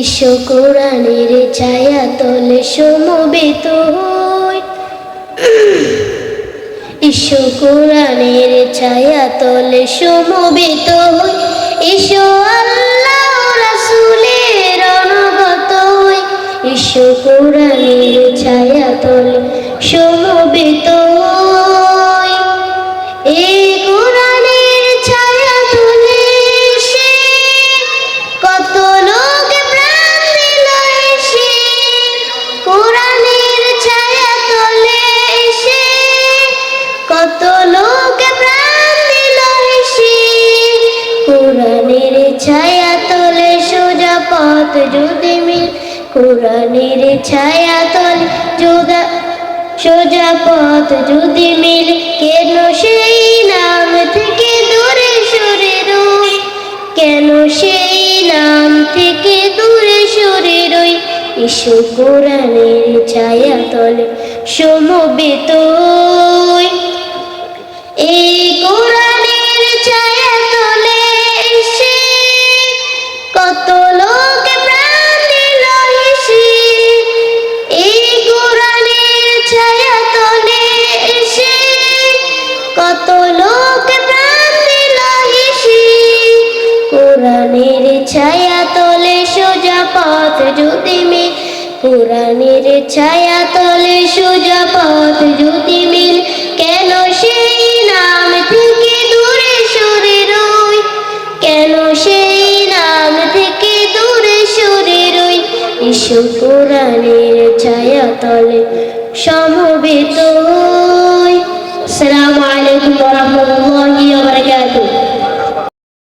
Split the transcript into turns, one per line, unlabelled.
ঈশ্ব কোরআনের ছায়া তলে সমবেত হই ঈশ্ব কোরআনের ছায়া তলে সমবেত হই ঈশ্ব আল্লাহ রাসূলের অনুগত হই। ঈশ্ব কোরআনের ছায়া তলে সমবেত ছায়া তলে সোজা পথ যদি মিল। কোরআনের ছায়া তলে যোদা সোজা পথ যদি মিল। কেন সেই নাম থেকে দূরে সরে রই? কেন সেই নাম থেকে দূরে সরে রই? ইসু কোরআনের ছায়া তলে। সমবেত কোরআনের ছায়া তলে সোজা পথ যদি মিল কোরআনের ছায়া তলে সোজা পথ যদি মিল কেন সেই নাম থেকে দূরে সরে রই? কেন সেই নাম থেকে দূরে সরে রই? ইসু কোরআনের ছায়া তলে সমবেত আসসালামু আলাইকুম রাহমাতুল্লাহি।